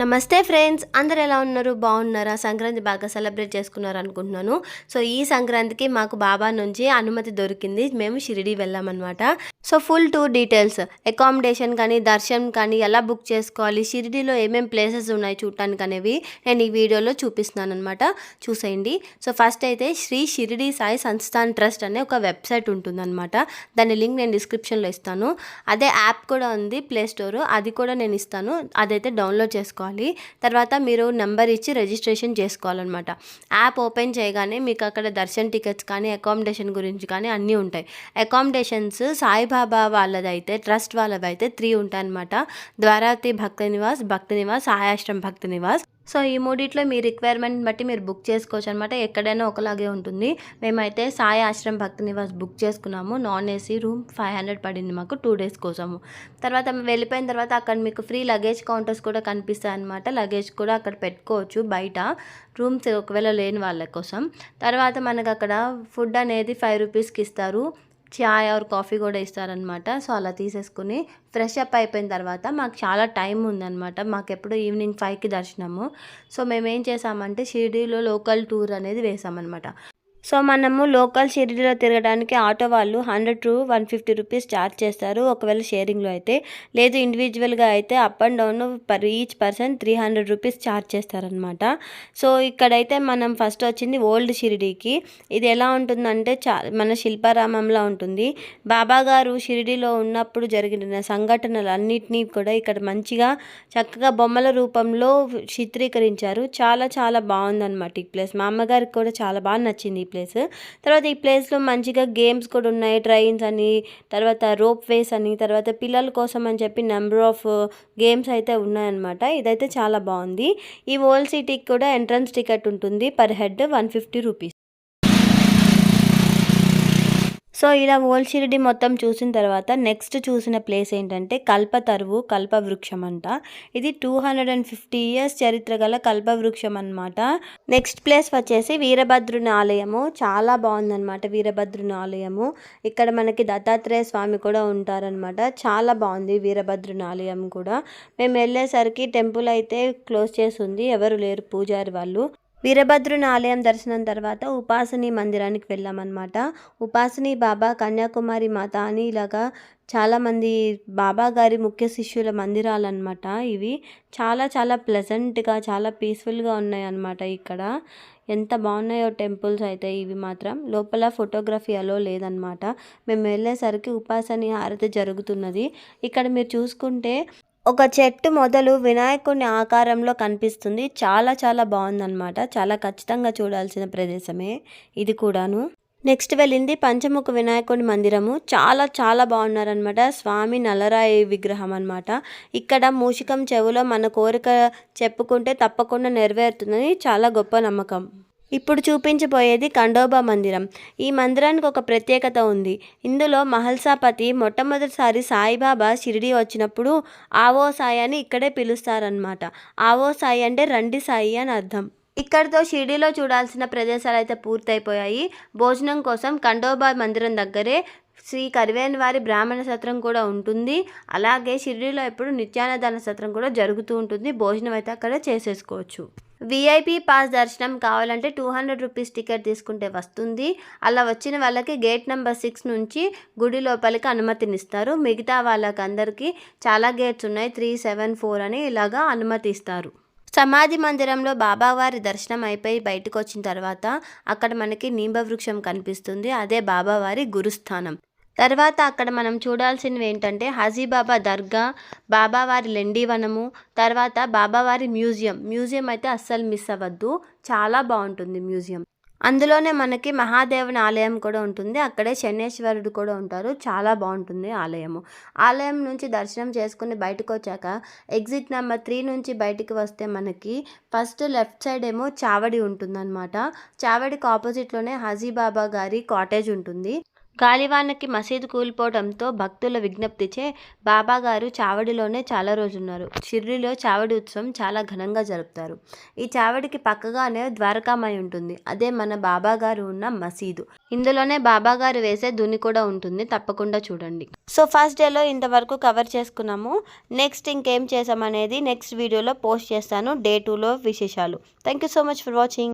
నమస్తే ఫ్రెండ్స్ అందరు ఎలా ఉన్నారు? బాగున్నారా? సంక్రాంతి బాగా సెలబ్రేట్ చేసుకున్నారు అనుకుంటున్నాను సో ఈ సంక్రాంతికి మాకు బాబా నుంచి అనుమతి దొరికింది. మేము షిరిడి వెళ్ళామన్నమాట. So full tour details accommodation కానీ దర్శనం కానీ ఎలా బుక్ చేసుకోవాలి షిరిడిలో ఏమేమి ప్లేసెస్ ఉన్నాయి చూడటానికి అనేవి నేను ఈ వీడియోలో చూపిస్తున్నాను అనమాట చూసేయండి. సో ఫస్ట్ అయితే శ్రీ షిరిడి సాయి సంస్థాన్ ట్రస్ట్ అనే ఒక వెబ్సైట్ ఉంటుందన్నమాట. దాని లింక్ నేను డిస్క్రిప్షన్లో ఇస్తాను. అదే యాప్ కూడా ఉంది ప్లే స్టోర్. అది కూడా నేను ఇస్తాను. అదైతే డౌన్లోడ్ చేసుకోవాలి. తర్వాత మీరు నెంబర్ ఇచ్చి రిజిస్ట్రేషన్ చేసుకోవాలన్నమాట. యాప్ ఓపెన్ చేయగానే మీకు అక్కడ దర్శన్ టికెట్స్ కానీ అకామిడేషన్ గురించి కానీ అన్నీ ఉంటాయి. అకామిడేషన్స్ సాయిబాబా వాళ్ళదైతే ట్రస్ట్ వాళ్ళదైతే త్రీ ఉంటాయన్నమాట. ద్వారాతి ద్వారావతి భక్తి నివాస్ భక్తి నివాస్ సాయాశ్రమ్ భక్తి నివాస్. సో ఈ మూడిట్లో మీ రిక్వైర్మెంట్ బట్టి మీరు బుక్ చేసుకోవచ్చు అనమాట ఎక్కడైనా ఒకలాగే ఉంటుంది. మేమైతే సాయి ఆశ్రమ్ భక్తి నివాస్ బుక్ చేసుకున్నాము. Non AC room five hundred పడింది మాకు టూ డేస్ కోసము. తర్వాత వెళ్ళిపోయిన తర్వాత అక్కడ మీకు ఫ్రీ లగేజ్ కౌంటర్స్ కూడా కనిపిస్తాయి అనమాట లగేజ్ కూడా అక్కడ పెట్టుకోవచ్చు బయట. రూమ్స్ ఒకవేళ లేని వాళ్ళ కోసం. తర్వాత మనకు అక్కడ ఫుడ్ అనేది ఫైవ్ రూపీస్కి ఇస్తారు. చాయ్ ఆర్ కాఫీ కూడా ఇస్తారనమాట సో అలా తీసేసుకుని ఫ్రెష్ అప్ అయిపోయిన తర్వాత మాకు చాలా టైం ఉందన్నమాట. మాకు ఎప్పుడు ఈవినింగ్ ఫైవ్కి దర్శనము. సో మేము ఏం చేసామంటే షిరిడీలో లోకల్ టూర్ అనేది వేసామన్నమాట. సో మనము లోకల్ షిరిడీలో తిరగడానికి ఆటో వాళ్ళు hundred to one fifty rupees charge చేస్తారు. ఒకవేళ షేరింగ్లో అయితే లేదు ఇండివిజువల్గా అయితే up and down per each person three hundred rupees charge చేస్తారనమాట సో ఇక్కడైతే మనం ఫస్ట్ వచ్చింది ఓల్డ్ షిరిడీకి. ఇది ఎలా ఉంటుందంటే చా మన శిల్పారామంలా ఉంటుంది. బాబా గారు షిరిడీలో ఉన్నప్పుడు జరిగిన సంఘటనలు అన్నిటినీ కూడా ఇక్కడ మంచిగా చక్కగా బొమ్మల రూపంలో చిత్రీకరించారు. చాలా చాలా బాగుందన్నమాట ఈ ప్లేస్. మా అమ్మగారికి కూడా చాలా బాగా నచ్చింది ఈ ప్లేస్. తర్వాత ఈ ప్లేస్లో మంచిగా గేమ్స్ కూడా ఉన్నాయి ట్రైన్స్ అని తర్వాత రోప్ వేస్ అని తర్వాత పిల్లల కోసం అని చెప్పి నెంబర్ ఆఫ్ గేమ్స్ అయితే ఉన్నాయన్నమాట. ఇదైతే చాలా బాగుంది. ఈ ఓల్డ్ సిటీకి కూడా ఎంట్రన్స్ టికెట్ ఉంటుంది. Per head one fifty rupees so ఇలా ఓల్డ్ మొత్తం చూసిన తర్వాత నెక్స్ట్ చూసిన ప్లేస్ ఏంటంటే కల్పతరువు కల్పవృక్షం అంట. ఇది two hundred and fifty years చరిత్ర గల కల్పవృక్షం అనమాట నెక్స్ట్ ప్లేస్ వచ్చేసి వీరభద్రుని ఆలయము. చాలా బాగుందన్నమాట వీరభద్రుని ఆలయము. ఇక్కడ మనకి దత్తాత్రేయ స్వామి కూడా ఉంటారనమాట చాలా బాగుంది వీరభద్రుని ఆలయం కూడా. మేము వెళ్ళేసరికి టెంపుల్ అయితే క్లోజ్ చేసి ఉంది. ఎవరు లేరు పూజారి వాళ్ళు. వీరభద్రుని ఆలయం దర్శనం తర్వాత ఉపాసని మందిరానికి వెళ్ళామన్నమాట. ఉపాసని బాబా కన్యాకుమారి మాత అని ఇలాగా చాలామంది బాబా గారి ముఖ్య శిష్యుల మందిరాలన్నమాట ఇవి. చాలా చాలా ప్లెజెంట్గా చాలా పీస్ఫుల్గా ఉన్నాయన్నమాట ఇక్కడ. ఎంత బాగున్నాయో టెంపుల్స్ అయితే ఇవి మాత్రం. లోపల ఫోటోగ్రఫీ అలో లేదనమాట మేము వెళ్ళేసరికి ఉపాసని హారతి జరుగుతున్నది. ఇక్కడ మీరు చూసుకుంటే ఒక చెట్టు మొదలు వినాయకుని ఆకారంలో కనిపిస్తుంది. చాలా చాలా బాగుందన్నమాట. చాలా ఖచ్చితంగా చూడాల్సిన ప్రదేశమే ఇది కూడాను. నెక్స్ట్ వెళ్ళింది పంచముఖ వినాయకుడి మందిరము. చాలా చాలా బాగున్నారనమాట స్వామి నలరాయి విగ్రహం అనమాట ఇక్కడ మూషికం చెవులో మన కోరిక చెప్పుకుంటే తప్పకుండా నెరవేరుతుందని చాలా గొప్ప నమ్మకం. ఇప్పుడు చూపించబోయేది ఖండోబా మందిరం. ఈ మందిరానికి ఒక ప్రత్యేకత ఉంది. ఇందులో మహల్సాపతి మొట్టమొదటిసారి సాయిబాబా షిరిడి వచ్చినప్పుడు ఆవో సాయి అని ఇక్కడే పిలుస్తారనమాట ఆవో సాయి అంటే రండి సాయి అని అర్థం. ఇక్కడితో షిరిడీలో చూడాల్సిన ప్రదేశాలు అయితే పూర్తయిపోయాయి. భోజనం కోసం ఖండోబా మందిరం దగ్గరే శ్రీ కరివేని వారి బ్రాహ్మణ సత్రం కూడా ఉంటుంది. అలాగే షిరిడీలో ఎప్పుడు నిత్యానదాన సత్రం కూడా జరుగుతూ ఉంటుంది. భోజనం అయితే అక్కడ చేసేసుకోవచ్చు. విఐపి పాస్ దర్శనం కావాలంటే టూ హండ్రెడ్ రూపీస్ టికెట్ తీసుకుంటే వస్తుంది. అలా వచ్చిన వాళ్ళకి గేట్ నెంబర్ సిక్స్ నుంచి గుడి లోపలికి అనుమతినిస్తారు. మిగతా వాళ్ళకి అందరికీ చాలా గేట్స్ ఉన్నాయి. త్రీ సెవెన్ ఫోర్ అని ఇలాగా అనుమతిస్తారు. సమాధి మందిరంలో బాబావారి దర్శనం అయిపోయి బయటకు వచ్చిన తర్వాత అక్కడ మనకి నీంబవృక్షం కనిపిస్తుంది. అదే బాబావారి గురుస్థానం. తర్వాత అక్కడ మనం చూడాల్సినవి ఏంటంటే హజీబాబా దర్గా బాబావారి లెండివనము తర్వాత బాబావారి మ్యూజియం. మ్యూజియం అయితే అస్సలు మిస్ అవ్వద్దు. చాలా బాగుంటుంది మ్యూజియం. అందులోనే మనకి మహాదేవుని ఆలయం కూడా ఉంటుంది. అక్కడే శనేశ్వరుడు కూడా ఉంటారు. చాలా బాగుంటుంది ఆలయము. ఆలయం నుంచి దర్శనం చేసుకుని బయటకు వచ్చాక ఎగ్జిట్ నెంబర్ త్రీ నుంచి బయటికి వస్తే మనకి ఫస్ట్ లెఫ్ట్ సైడ్ ఏమో చావడి ఉంటుందన్నమాట. చావడికి ఆపోజిట్లోనే హజీబాబా గారి కాటేజ్ ఉంటుంది. గాలివానకి మసీదు కూలిపోవడంతో భక్తుల విజ్ఞప్తిచే బాబాగారు చావడిలోనే చాలా రోజున్నారు షిర్డీలో చావడి ఉత్సవం చాలా ఘనంగా జరుపుతారు. ఈ చావడికి పక్కగానే ద్వారకామాయి ఉంటుంది. అదే మన బాబాగారు ఉన్న మసీదు. ఇందులోనే బాబాగారు వేసే దుని కూడా ఉంటుంది. తప్పకుండా చూడండి. సో ఫస్ట్ డేలో ఇంతవరకు కవర్ చేసుకున్నాము. నెక్స్ట్ ఇంకేం చేసామనేది నెక్స్ట్ వీడియోలో పోస్ట్ చేస్తాను. డే టూలో విశేషాలు. Thank you so much for watching.